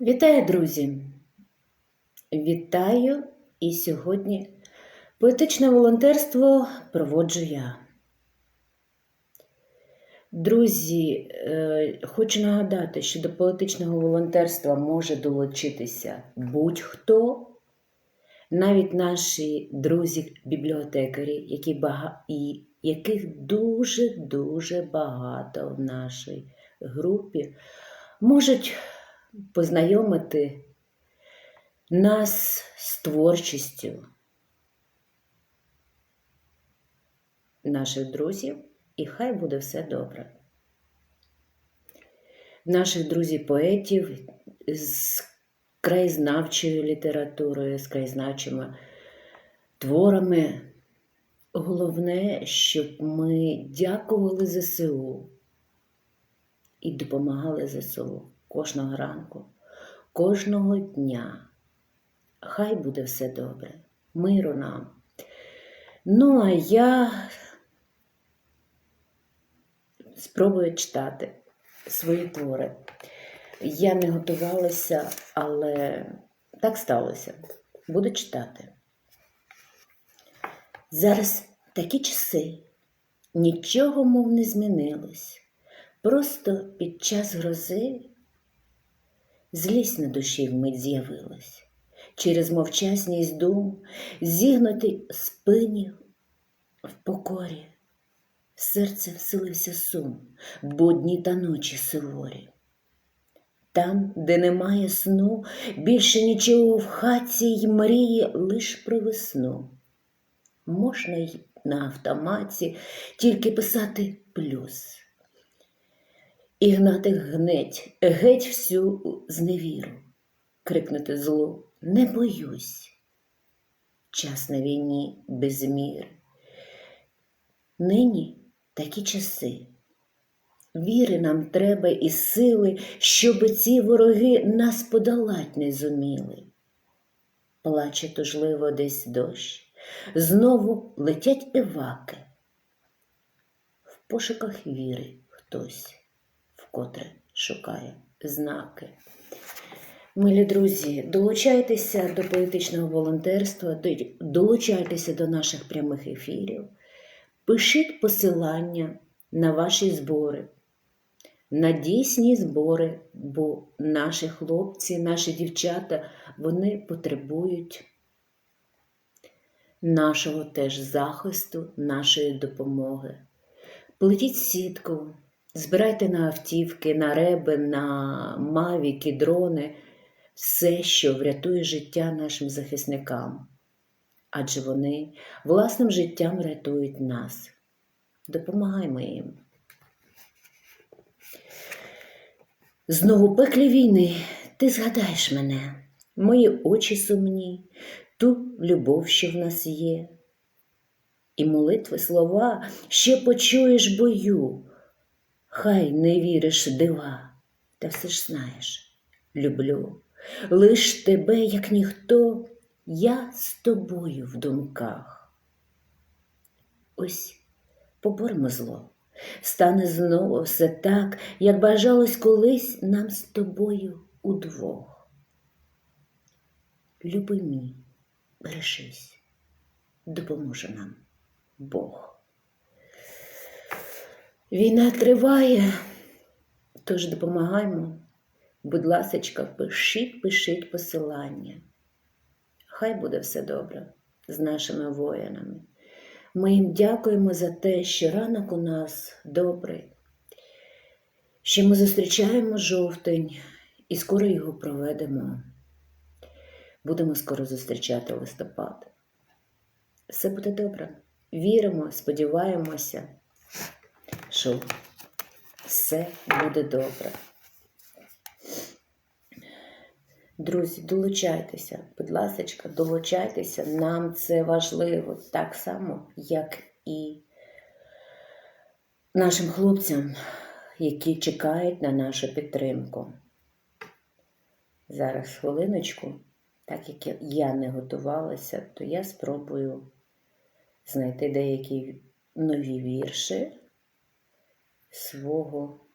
Вітаю, друзі! Вітаю! І сьогодні поетичне волонтерство проводжу я. Друзі, е, хочу нагадати, що до поетичного волонтерства може долучитися будь-хто, навіть наші друзі-бібліотекарі, які бага... і яких дуже-дуже багато в нашій групі, можуть познайомити нас з творчістю наших друзів, і хай буде все добре. Наших друзів-поетів з краєзнавчою літературою, з краєзнавчими творами. Головне, щоб ми дякували ЗСУ і допомагали ЗСУ кожного ранку, кожного дня. Хай буде все добре, миру нам. Ну, а я спробую читати свої твори. Я не готувалася, але так сталося. Буду читати. Зараз такі часи, нічого, мов не змінилось. Просто під час грози злість на душі вмить з'явилась. Через мовчасність дум, зігнутий спині в покорі, в серце вселився сум, будні та ночі суворі. Там, де немає сну, більше нічого в хаті й мріє лиш про весну. Можна й на автоматі тільки писати плюс. І гнати гнеть, геть всю зневіру, крикнути злу не боюсь. Час на війні без мір. Нині такі часи. Віри нам треба і сили, щоби ці вороги нас подолать не зуміли. Плаче тужливо десь дощ, знову летять іваки. В пошуках віри хтось вкотре шукає знаки. Милі друзі, долучайтеся до поетичного волонтерства, долучайтеся до наших прямих ефірів, пишіть посилання на ваші збори, на дійсні збори, бо наші хлопці, наші дівчата, вони потребують нашого теж захисту, нашої допомоги. Плетіть сітку, збирайте на автівки, на реби, на мавіки, дрони все, що врятує життя нашим захисникам, адже вони власним життям рятують нас. Допомагаймо їм. Знову пеклі війни ти згадаєш мене, мої очі сумні, ту любов, що в нас є. І молитви слова ще почуєш бою, хай не віриш дива, та все ж знаєш, люблю. Лиш тебе, як ніхто, я з тобою в думках. Ось поборемо зло, стане знову все так, як бажалось колись нам з тобою удвох. Люби мій, бережись, допоможе нам Бог. Війна триває, тож допомагаймо. Будь ласочка, пишіть, пишіть посилання. Хай буде все добре з нашими воїнами. Ми їм дякуємо за те, що ранок у нас добрий, що ми зустрічаємо жовтень і скоро його проведемо. Будемо скоро зустрічати листопад. Все буде добре. Віримо, сподіваємося, що все буде добре. Друзі, долучайтеся, будь ласка, долучайтеся, нам це важливо так само, як і нашим хлопцям, які чекають на нашу підтримку. Зараз хвилиночку, так як я не готувалася, то я спробую знайти деякі нові вірші свого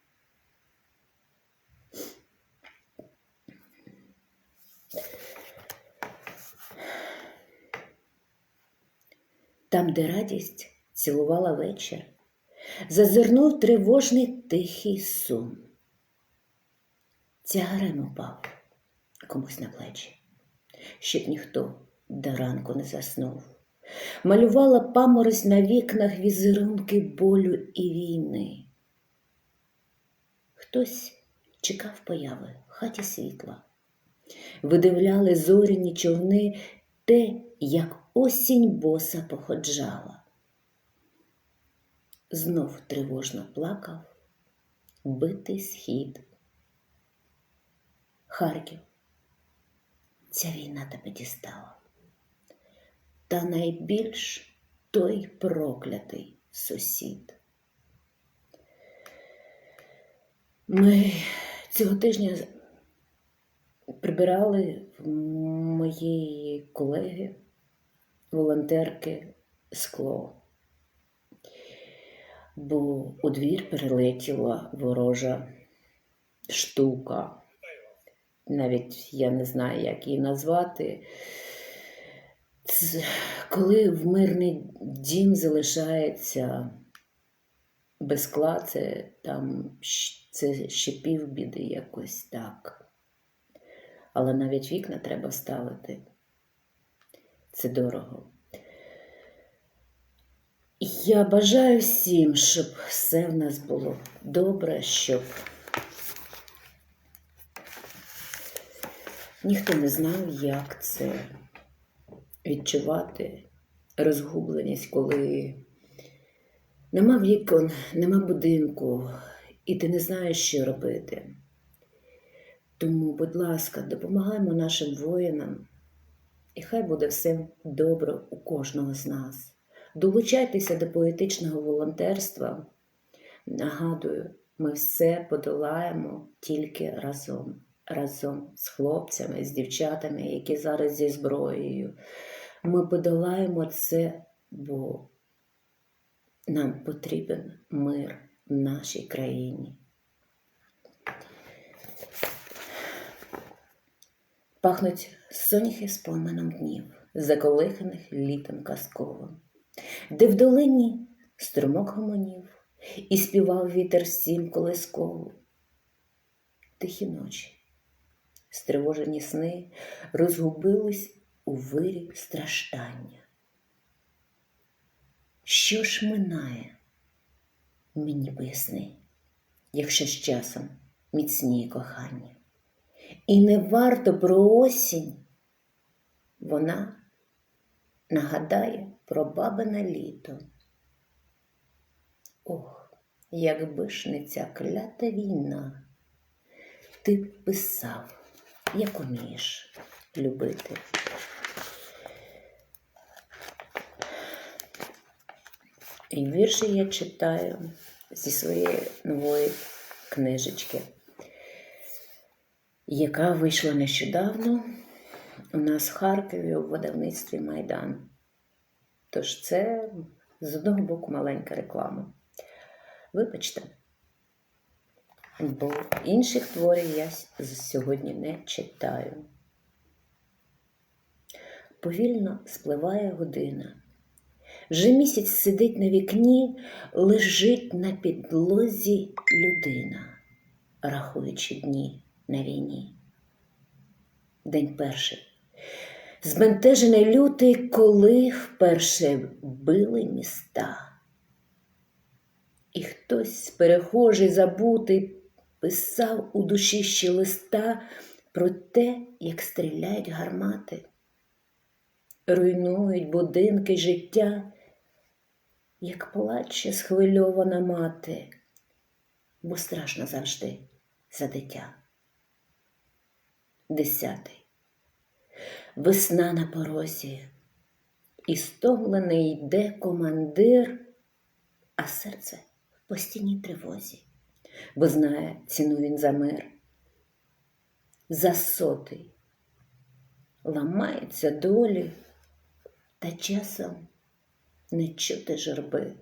Там, де радість цілувала вечір, зазирнув тривожний тихий сум. Тягарем упав комусь на плечі, щоб ніхто до ранку не заснув. Малювала паморозь на вікнах візерунки болю і війни. Хтось чекав появи в хаті світла, видивляли зоряні човни те, як осінь боса походжала. Знов тривожно плакав битий схід. Харків, ця війна тебе дістала. Та найбільш той проклятий сусід. Ми цього тижня прибирали в моєї колеги, волонтерки скло, бо у двір перелетіла ворожа штука. Навіть я не знаю, як її назвати. Це коли в мирний дім залишається без скла, це там це ще півбіди якось так. Але навіть вікна треба ставити. Це дорого. Я бажаю всім, щоб все в нас було добре, щоб ніхто не знав, як це відчувати розгубленість, коли нема вікон, нема будинку, і ти не знаєш, що робити. Тому, будь ласка, допомагаємо нашим воїнам, і хай буде все добре у кожного з нас. Долучайтеся до поетичного волонтерства. Нагадую, ми все подолаємо тільки разом. Разом з хлопцями, з дівчатами, які зараз зі зброєю. Ми подолаємо це, бо нам потрібен мир в нашій країні. Пахнуть соняхи споменом днів, заколиханих літом казковим, де в долині струмок гомонів і співав вітер всім колисково. Тихі ночі, стривожені сни розгубились у вирі страждання. Що ж минає, мені поясни, якщо з часом міцніє кохання. І не варто про осінь, вона нагадає про бабине літо. Ох, якби ж не ця клята війна, ти писав, як умієш любити. І вірші я читаю зі своєї нової книжечки, яка вийшла нещодавно у нас в Харкові у видавництві Майдан. Тож це з одного боку маленька реклама. Вибачте, бо інших творів я сьогодні не читаю. Повільно спливає година. Вже місяць сидить на вікні, лежить на підлозі людина, рахуючи дні на війні. День перший. Збентежений лютий, коли вперше били міста. І хтось перехожий забутий писав у душі ще листа про те, як стріляють гармати, руйнують будинки життя, як плаче схвильована мати, бо страшно завжди за дитя. Десятий. Весна на порозі, і стомлений йде командир, а серце в постійній тривозі, бо знає ціну він за мир. За сотий ламаються долі, та часом не чути журби.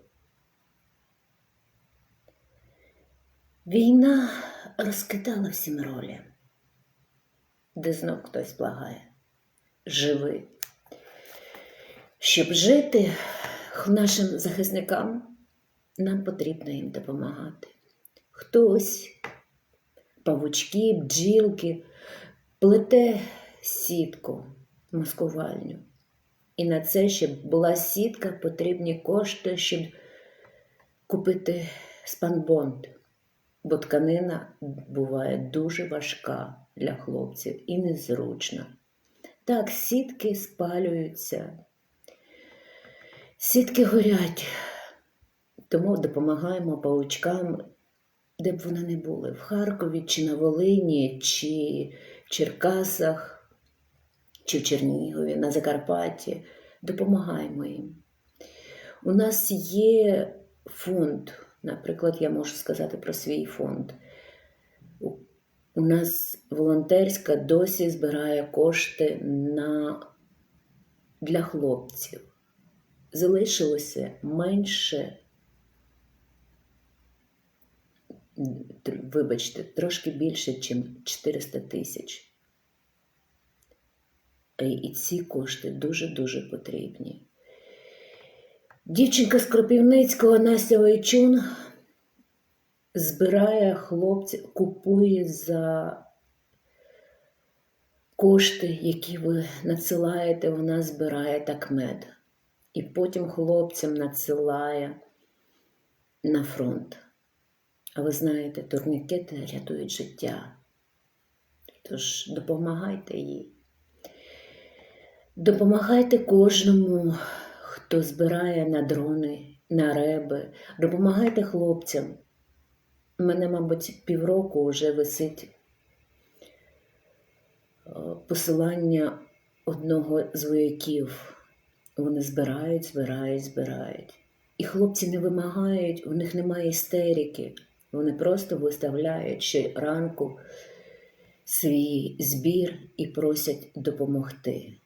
Війна розкидала всім ролі, де знов хтось благає. Живи. Щоб жити, нашим захисникам нам потрібно їм допомагати. Хтось, павучки, бджілки, плете сітку маскувальню. І на це, щоб була сітка, потрібні кошти, щоб купити спанбонд. Бо тканина буває дуже важка для хлопців і незручна. Так, сітки спалюються, сітки горять, тому допомагаємо паучкам, де б вони не були, в Харкові, чи на Волині, чи в Черкасах, чи в Чернігові, на Закарпатті. Допомагаємо їм. У нас є фонд, наприклад, я можу сказати про свій фонд. У- нас волонтерська досі збирає кошти на... для хлопців. Залишилося менше, вибачте, трошки більше, ніж 400 тисяч. І- І ці кошти дуже-дуже потрібні. Дівчинка з Кропівницького Настя Войчун збирає хлопців, купує за кошти, які ви надсилаєте, вона збирає так мед. І потім хлопцям надсилає на фронт. А ви знаєте, турнікети рятують життя. Тож допомагайте їй. Допомагайте кожному, хто збирає на дрони, на реби. Допомагайте хлопцям. Мене, мабуть, півроку вже висить е, посилання одного з вояків. Вони збирають, збирають, збирають. І хлопці не вимагають, у них немає істерики. Вони просто виставляють ще ранку свій збір і просять допомогти.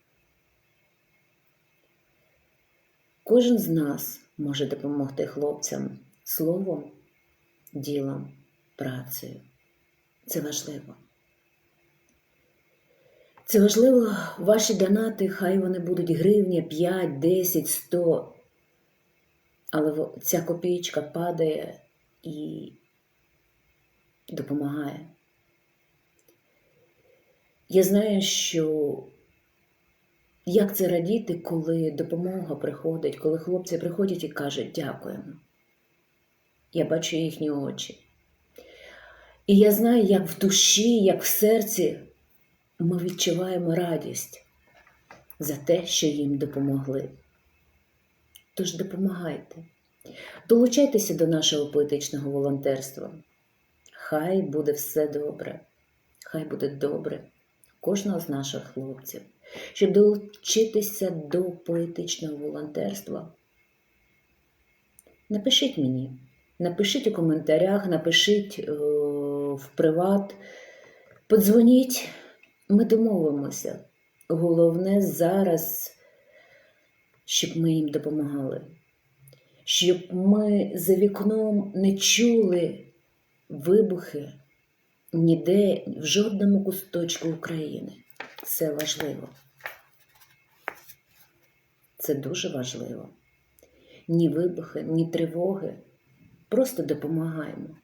Кожен з нас може допомогти хлопцям словом, ділом, працею. Це важливо. Це важливо, ваші донати, хай вони будуть гривня, 5, 10, 100. Але ця копійка падає і допомагає. Я знаю, що як це радіти, коли допомога приходить, коли хлопці приходять і кажуть дякуємо. Я бачу їхні очі. І я знаю, як в душі, як в серці ми відчуваємо радість за те, що їм допомогли. Тож допомагайте. Долучайтеся до нашого поетичного волонтерства. Хай буде все добре, хай буде добре кожного з наших хлопців. Щоб долучитися до поетичного волонтерства, напишіть мені, напишіть у коментарях, напишіть е, в приват, подзвоніть, ми домовимося. Головне зараз, щоб ми їм допомагали, щоб ми за вікном не чули вибухи ніде, в жодному кусточку України. Це важливо. Це дуже важливо. Ні вибухи, ні тривоги. Просто допомагаємо.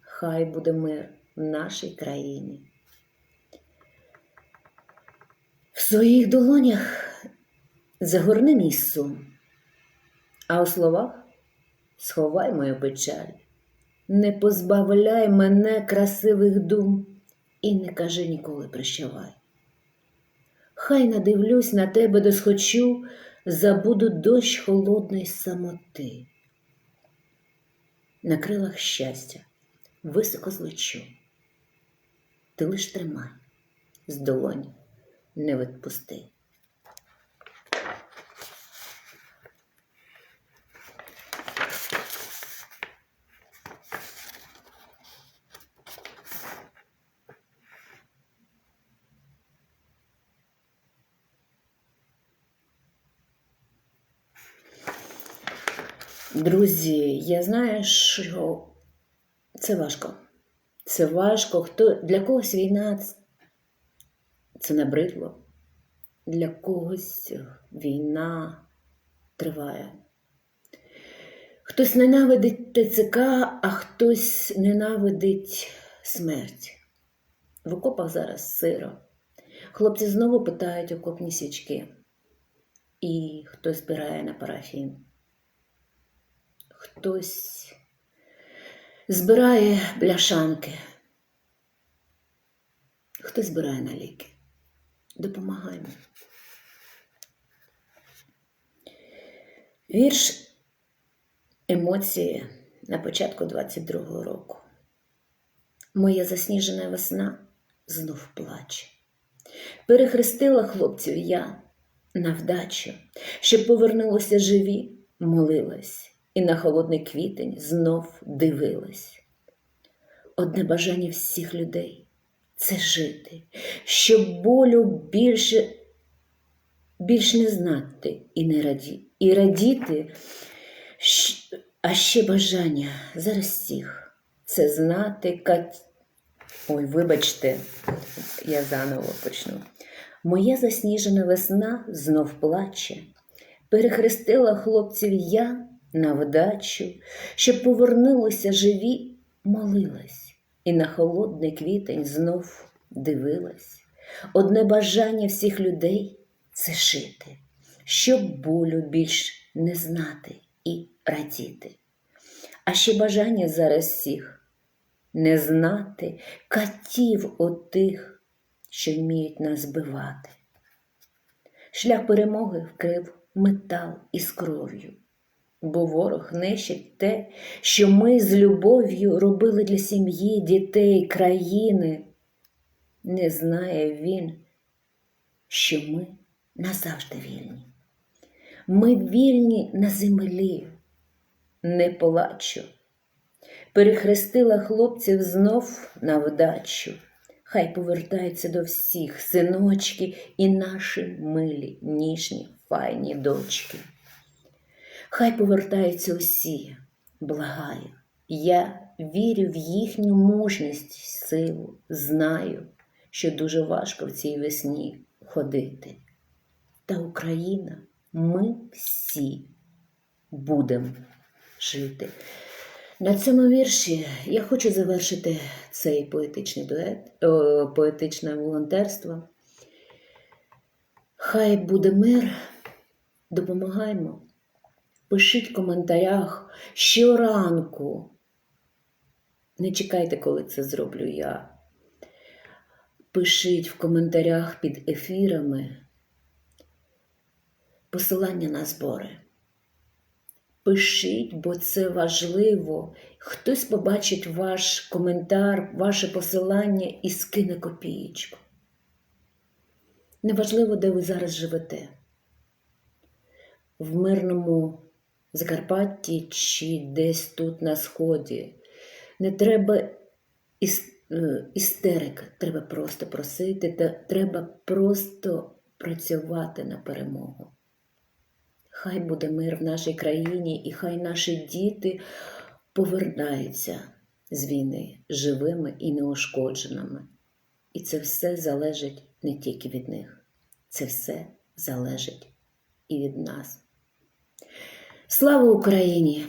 Хай буде мир в нашій країні. В своїх долонях загорни мій сум, а у словах сховай мою печаль. Не позбавляй мене красивих дум і не кажи ніколи прощавай. Хай надивлюсь на тебе досхочу, забуду дощ холодної самоти. На крилах щастя високо злечу. Ти лиш тримай з долоні, не відпусти. Друзі, я знаю, що це важко. Це важко. Хто, для когось війна це набридло. Для когось війна триває. Хтось ненавидить ТЦК, а хтось ненавидить смерть. В окопах зараз сиро. Хлопці знову питають окопні свічки. І хтось збирає на парафін. Хтось збирає бляшанки. Хтось збирає на ліки. Допомагаємо. Вірш емоції на початку 22-го року. Моя засніжена весна знов плаче. Перехрестила хлопців я на вдачу, щоб повернулося живі, молилась, і на холодний квітень знов дивилась. Одне бажання всіх людей це жити, щоб болю більше, більш не знати і не раді, і радіти, а ще бажання зараз всіх це знати, кать... Ой, вибачте, я заново почну. Моя засніжена весна знов плаче, перехрестила хлопців я на вдачу, щоб повернулися живі, молилась, і на холодний квітень знов дивилась. Одне бажання всіх людей це жити, щоб болю більш не знати і радіти. А ще бажання зараз всіх не знати катів отих, що вміють нас бивати. Шлях перемоги вкрив метал із кров'ю, бо ворог нищить те, що ми з любов'ю робили для сім'ї, дітей, країни. Не знає він, що ми назавжди вільні. Ми вільні на землі, не плачу. Перехрестила хлопців знов на вдачу. Хай повертаються до всіх синочки і наші милі, ніжні, файні дочки. Хай повертаються усі, благаю. Я вірю в їхню мужність, силу, знаю, що дуже важко в цій весні ходити. Та Україна, ми всі будемо жити. На цьому вірші я хочу завершити цей поетичний дует, о, поетичне волонтерство. Хай буде мир, допомагаємо. Пишіть в коментарях щоранку. Не чекайте, коли це зроблю я. Пишіть в коментарях під ефірами посилання на збори. Пишіть, бо це важливо. Хтось побачить ваш коментар, ваше посилання і скине копієчку. Неважливо, де ви зараз живете. В мирному Закарпатті чи десь тут на сході. Не треба е, істерика, треба просто просити, та треба просто працювати на перемогу. Хай буде мир в нашій країні, і хай наші діти повертаються з війни живими і неушкодженими. І це все залежить не тільки від них, це все залежить і від нас. Слава Україні!